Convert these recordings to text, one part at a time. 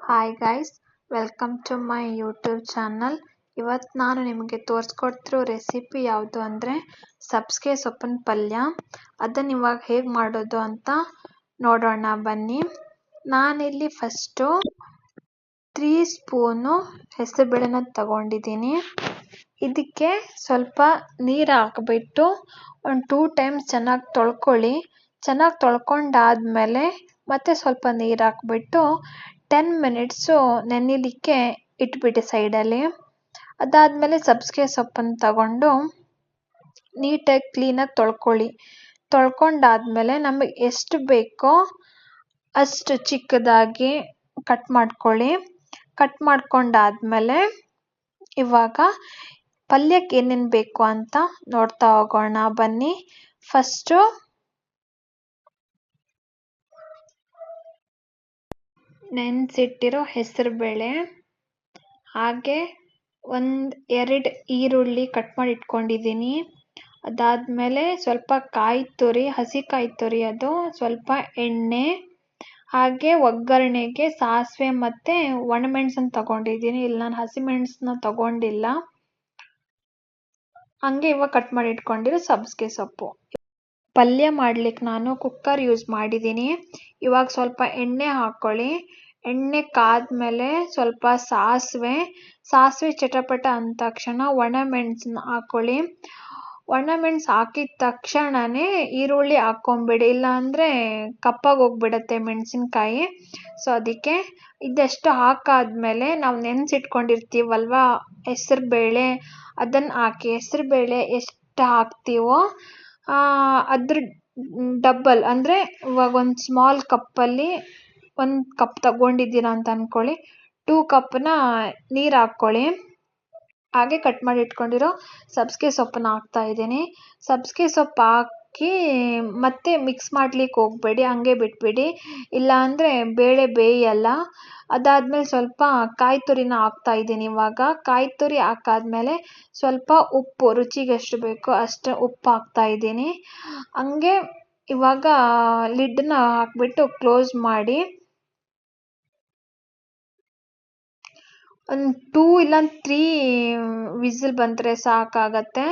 Hi guys welcome to my YouTube channel ಇವತ್ತು ನಾನು ನಿಮಗೆ ತೋರಿಸ್ಕೊಡ್ತಿರೋ ರೆಸಿಪಿ ಯಾವುದು ಅಂದರೆ ಸಬ್ಸ್ಕೆ ಸೊಪ್ಪಿನ ಪಲ್ಯ. ಅದನ್ನು ಇವಾಗ ಹೇಗೆ ಮಾಡೋದು ಅಂತ ನೋಡೋಣ, ಬನ್ನಿ. ನಾನಿಲ್ಲಿ ಫಸ್ಟು ತ್ರೀ ಸ್ಪೂನು ಹೆಸರುಬೇಳೆನ ತಗೊಂಡಿದ್ದೀನಿ. ಇದಕ್ಕೆ ಸ್ವಲ್ಪ ನೀರು ಹಾಕಿಬಿಟ್ಟು ಒಂದು ಟೂ ಟೈಮ್ಸ್ ಚೆನ್ನಾಗಿ ತೊಳ್ಕೊಳ್ಳಿ. ಚೆನ್ನಾಗಿ ತೊಳ್ಕೊಂಡಾದ್ಮೇಲೆ ಮತ್ತೆ ಸ್ವಲ್ಪ ನೀರು ಹಾಕ್ಬಿಟ್ಟು ಟೆನ್ ಮಿನಿಟ್ಸು ನೆನಿಲಿಕ್ಕೆ ಇಟ್ಬಿಟ್ಟು ಸೈಡಲ್ಲಿ ಅದಾದಮೇಲೆ ಸಬ್ಬಸಿಗೆ ಸೊಪ್ಪನ್ನು ತಗೊಂಡು ನೀಟಾಗಿ ಕ್ಲೀನಾಗಿ ತೊಳ್ಕೊಳ್ಳಿ. ತೊಳ್ಕೊಂಡಾದ್ಮೇಲೆ ನಮಗೆ ಎಷ್ಟು ಬೇಕೋ ಅಷ್ಟು ಚಿಕ್ಕದಾಗಿ ಕಟ್ ಮಾಡ್ಕೊಳ್ಳಿ. ಕಟ್ ಮಾಡ್ಕೊಂಡಾದಮೇಲೆ ಇವಾಗ ಪಲ್ಯಕ್ಕೆ ಏನೇನು ಬೇಕು ಅಂತ ನೋಡ್ತಾ ಹೋಗೋಣ. ಬನ್ನಿ. ಫಸ್ಟು ನೆನೆಸಿಟ್ಟಿರೋ ಹೆಸರುಬೇಳೆ ಹಾಗೆ ಒಂದು ಎರಡು ಈರುಳ್ಳಿ ಕಟ್ ಮಾಡಿ ಇಟ್ಕೊಂಡಿದ್ದೀನಿ. ಅದಾದಮೇಲೆ ಸ್ವಲ್ಪ ಕಾಯಿ ತುರಿ, ಹಸಿ ಕಾಯಿ ತುರಿ ಅದು, ಸ್ವಲ್ಪ ಎಣ್ಣೆ, ಹಾಗೆ ಒಗ್ಗರಣೆಗೆ ಸಾಸಿವೆ ಮತ್ತು ಒಣಮೆಣಸನ್ನು ತಗೊಂಡಿದ್ದೀನಿ. ಇಲ್ಲಿ ನಾನು ಹಸಿಮೆಣಸನ್ನ ತಗೊಂಡಿಲ್ಲ. ಹಂಗೆ ಇವಾಗ ಕಟ್ ಮಾಡಿ ಇಟ್ಕೊಂಡಿರೋ ಸಬ್ಬಸಿಗೆ ಸೊಪ್ಪು. ಪಲ್ಯ ಮಾಡ್ಲಿಕ್ಕೆ ನಾನು ಕುಕ್ಕರ್ ಯೂಸ್ ಮಾಡಿದ್ದೀನಿ. ಇವಾಗ ಸ್ವಲ್ಪ ಎಣ್ಣೆ ಹಾಕ್ಕೊಳ್ಳಿ ಎಣ್ಣೆ ಕಾದ್ಮೇಲೆ ಸ್ವಲ್ಪ ಸಾಸಿವೆ ಸಾಸಿವೆ ಚಟಪಟ ಅಂದ ತಕ್ಷಣ ಒಣಮೆಣ್ಸನ್ನ ಹಾಕ್ಕೊಳ್ಳಿ ಒಣಮೆಣ್ಸು ಹಾಕಿದ ತಕ್ಷಣವೇ ಈರುಳ್ಳಿ ಹಾಕ್ಕೊಂಬಿಡಿ, ಇಲ್ಲಾಂದರೆ ಕಪ್ಪಾಗಿ ಹೋಗ್ಬಿಡತ್ತೆ ಮೆಣಸಿನ್ಕಾಯಿ. ಸೊ ಅದಕ್ಕೆ ಇದೆಷ್ಟು ಹಾಕಾದ್ಮೇಲೆ ನಾವು ನೆನೆಸಿಟ್ಕೊಂಡಿರ್ತೀವಲ್ವ, ಹೆಸರುಬೇಳೆ, ಅದನ್ನು ಹಾಕಿ ಹೆಸರುಬೇಳೆ ಎಷ್ಟು ಹಾಕ್ತೀವೋ ಅದ್ರ ಡಬ್ಬಲ್ ಅಂದರೆ ಇವಾಗ ಒಂದು ಸ್ಮಾಲ್ ಕಪ್ಪಲ್ಲಿ ಒಂದು ಕಪ್ ತಗೊಂಡಿದ್ದೀರಾ ಅಂತ ಅಂದ್ಕೊಳ್ಳಿ ಟೂ ಕಪ್ನ ನೀರು ಹಾಕ್ಕೊಳ್ಳಿ ಹಾಗೆ ಕಟ್ ಮಾಡಿ ಇಟ್ಕೊಂಡಿರೋ ಸಬ್ಸಿಗೆ ಸೊಪ್ಪನ್ನ ಹಾಕ್ತಾ ಇದ್ದೀನಿ. ಸಬ್ಬಸಿಗೆ ಸೊಪ್ಪು ಹಾಕಿ ಮತ್ತೆ ಮಿಕ್ಸ್ ಮಾಡ್ಲಿಕ್ಕೆ ಹೋಗಬೇಡಿ, ಹಂಗೆ ಬಿಟ್ಬಿಡಿ. ಇಲ್ಲ ಇಲ್ಲಾಂದರೆ ಬೇಳೆ ಬೇಯಲ್ಲ. ಅದಾದಮೇಲೆ ಸ್ವಲ್ಪ ಕಾಯಿ ತುರಿನ ಹಾಕ್ತಾ ಇದ್ದೀನಿ ಇವಾಗ. ಕಾಯಿ ತುರಿ ಹಾಕಾದ್ಮೇಲೆ ಸ್ವಲ್ಪ ಉಪ್ಪು, ರುಚಿಗೆ ಎಷ್ಟು ಬೇಕೋ ಅಷ್ಟು ಉಪ್ಪು ಹಾಕ್ತಾ ಇದ್ದೀನಿ. ಹಂಗೆ ಇವಾಗ ಲಿಡ್ಡನ್ನ ಹಾಕ್ಬಿಟ್ಟು ಕ್ಲೋಸ್ ಮಾಡಿ ಒಂದು ಟೂ ಇಲ್ಲ ತ್ರೀ ವಿಸಿಲ್ ಬಂದರೆ ಸಾಕಾಗತ್ತೆ.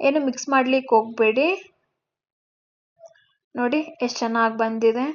ಏನು ಮಿಕ್ಸ್ ಮಾಡ್ಲಿಕ್ಕೆ ಹೋಗಬೇಡಿ. ನೋಡಿ, ಎಷ್ಟು ಚೆನ್ನಾಗಿ ಬಂದಿದೆ.